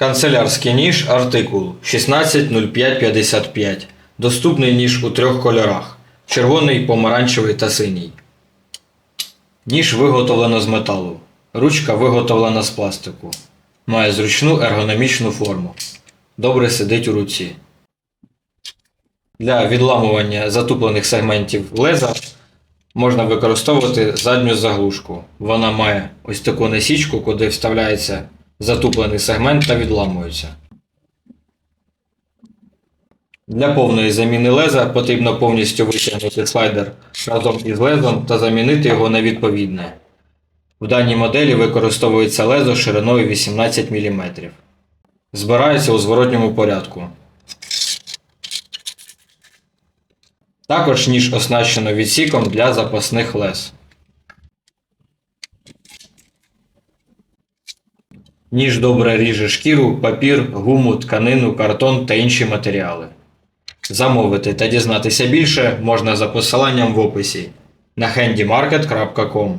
Канцелярський ніж артикул 160555. Доступний ніж у трьох кольорах: червоний, помаранчевий та синій. Ніж виготовлено з металу. Ручка виготовлена з пластику. Має зручну ергономічну форму. Добре сидить у руці. Для відламування затуплених сегментів леза можна використовувати задню заглушку. Вона має ось таку насічку, куди вставляється затуплений сегмент та відламується. Для повної заміни леза потрібно повністю витягнути слайдер разом із лезом та замінити його на відповідне. В даній моделі використовується лезо шириною 18 мм. Збирається у зворотньому порядку. Також ніж оснащено відсіком для запасних лез. Ніж добре ріже шкіру, папір, гуму, тканину, картон та інші матеріали. Замовити та дізнатися більше можна за посиланням в описі на handymarket.com.